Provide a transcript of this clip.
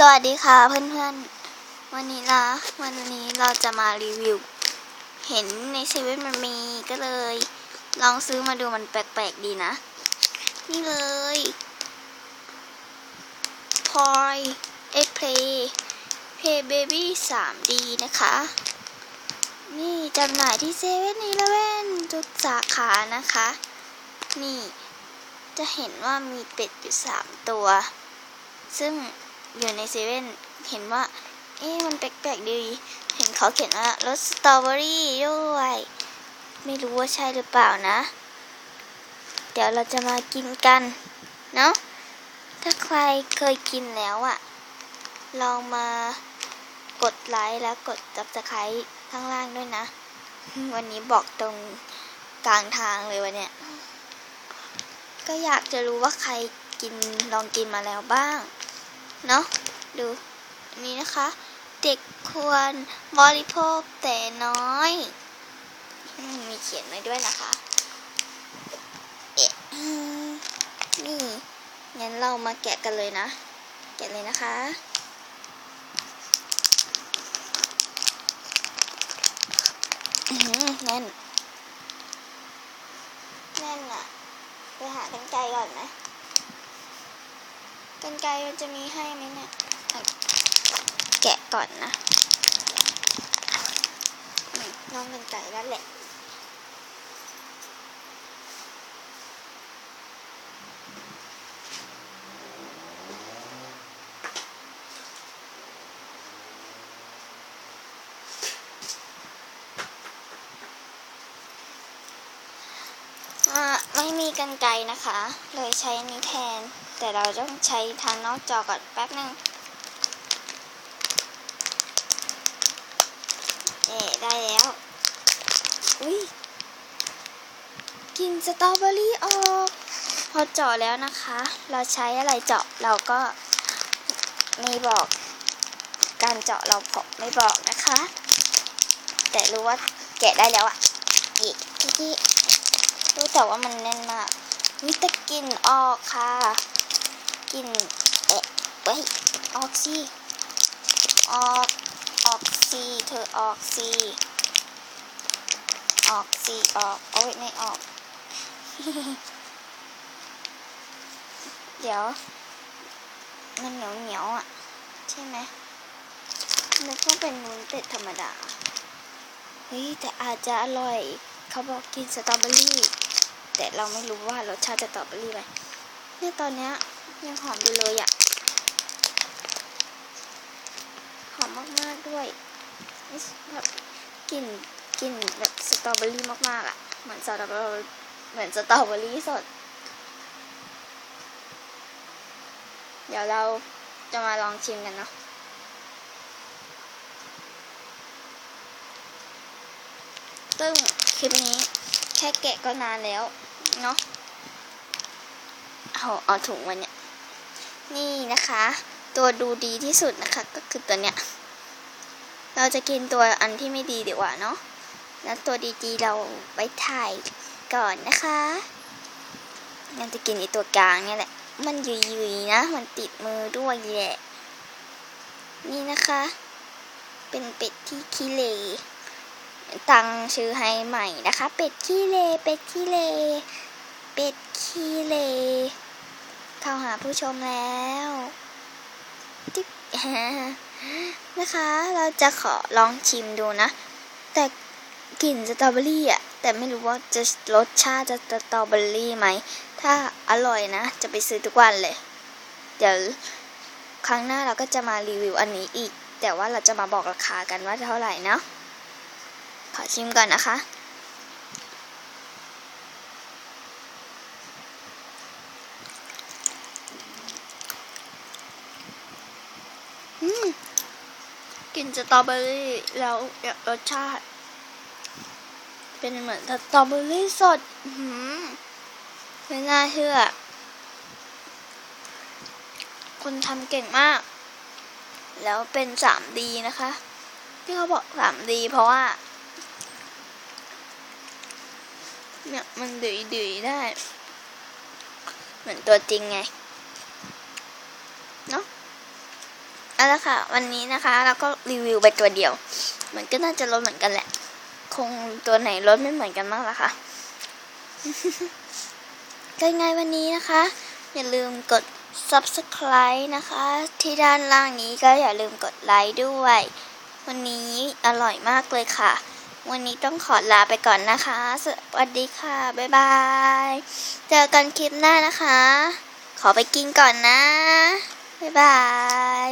สวัสดีค่ะเพื่อนๆ วันนี้นะวันนี้เราจะมารีวิว เห็นในเซเว่นมันมีก็เลย ลองซื้อมาดูมันแปลกๆดีนะ นี่เลยพอยเอ็กเพลย์เพย์เบบี้สามดีนะคะ นี่จำหน่ายที่เซเว่นอีเลเว่นทุกสาขานะคะ นี่จะเห็นว่ามีเป็ดอยู่สามตัว ซึ่ง อยู่ในเซเว่นเห็นว่า เอ๊ะมันแปลกๆดี เห็นเขาเขียนว่ารสสตรอเบอรี่ด้วย ไม่รู้ว่าใช่หรือเปล่านะ เดี๋ยวเราจะมากินกัน เนาะถ้าใครเคยกินแล้วอะลองมากดไลค์แล้วกด subscribe ข้างล่างด้วยนะ วันนี้บอกตรงกลางทางเลยวันเนี้ยก็อยากจะรู้ว่าใครกินลองกินมาแล้วบ้าง เนาะดูนี้นะคะ เด็กควรบริโภคแต่น้อย มีเขียนไว้ด้วยนะคะเอ๊ะนี่งั้นเรามาแกะกันเลยนะ แกะเลยนะคะอือหือแน่น แน่นอะไปหากันไกลก่อนไหม กันไกมันจะมีให้ไหมเนี่ยแกะก่อนนะน้องกันไกแล้วแหละอ่าไม่มีกันไกนะคะ เลยใช้นี้แทน แต่เราต้องใช้ทางนอกจอก่อนแป๊บนึงเอ๊ะได้แล้ว อุ้ยกลินสตรอเบอรี่ออก พอเจาะแล้วนะคะ เราใช้อะไรเจาะเราก็ไม่บอกการเจาะเราพอไม่บอกนะคะ แต่รู้ว่าแกะได้แล้วอะอีกอีกรู้แต่ว่ามันแน่นมากวิตากลินออกค่ะ กิน เอ๊ะเว้ย ออกสิออก ออกสิเธอออกสิออกสิออก โอ้ยไม่ออก เดี๋ยว มันเหนียวเหนียวอะ ใช่ไหมมันกว่าเป็นนุ้นเป็ดธรรมดา เฮ้ย แต่อาจจะอร่อย เขาบอกกินสตรอเบอรี่ แต่เราไม่รู้ว่ารสชาติจะสตรอเบอรี่ไหมเนี่ยตอนเนี้ย ยังหอมอยู่เลยอะ่ะ หอมมากๆด้วยแบบกลิ่นกลิ่นแบบสตรอเบอรี่มากๆอะ่ะ เหมือนสตรอเบอรี่เหมือนสตรอเบอรี่สด เดี๋ยวเราจะมาลองชิมกันเนาะซึ่งคลิปนี้แค่แกะก็นานแล้ว เนาะ เอาเอาถุงมันเนี่ยนี่นะคะ ตัวดูดีที่สุดนะคะ ก็คือตัวเนี้ย เราจะกินตัวอันที่ไม่ดีดีกว่าเนาะแล้วตัวดีๆเราไว้ถ่ายก่อนนะคะงั้นจะกินไอตัวกลางเนี่ยแหละ มันยุยๆนะ มันติดมือด้วยแหละนี่นะคะ เป็นเป็ดที่ขี้เหร่ตั้งชื่อให้ใหม่นะคะ เป็ดขี้เล เป็ดขี้เล เป็ดขี้เล เข้าหาผู้ชมแล้วจิ๊บนะคะ เราจะขอลองชิมดูนะ แต่กลิ่นสตรอเบอรี่อะ แต่ไม่รู้ว่าจะรสชาติจะสตรอเบอรี่ไหม ถ้าอร่อยนะ จะไปซื้อทุกวันเลย เดี๋ยวครั้งหน้าเราก็จะมารีวิวอันนี้อีก แต่ว่าเราจะมาบอกราคากันว่าเท่าไหร่เนาะขอชิมก่อนนะคะ กลิ่นสตรอเบอรี่แล้วรสชาติ เป็นเหมือนสตรอเบอรี่สดไม่น่าเชื่อ คนทำเก่งมาก แล้วเป็น 3D นะคะ ที่เขาบอก 3D เพราะว่า เนี่ย มันดืยดืยๆได้ เหมือนตัวจริงไง เนาะค่ะ วันนี้นะคะเราก็รีวิวไปตัวเดียว มันก็น่าจะลดเหมือนกันแหละ คงตัวไหนลดไม่เหมือนกันบ้างละค่ะก็ยังไงวันนี้นะคะ อย่าลืมกด subscribe นะคะ ที่ด้านล่างนี้ก็อย่าลืมกดไลค์ด้วย วันนี้อร่อยมากเลยค่ะ วันนี้ต้องขอลาไปก่อนนะคะ สวัสดีค่ะ บ๊ายบาย เจอกันคลิปหน้านะคะ ขอไปกินก่อนนะ บ๊ายบาย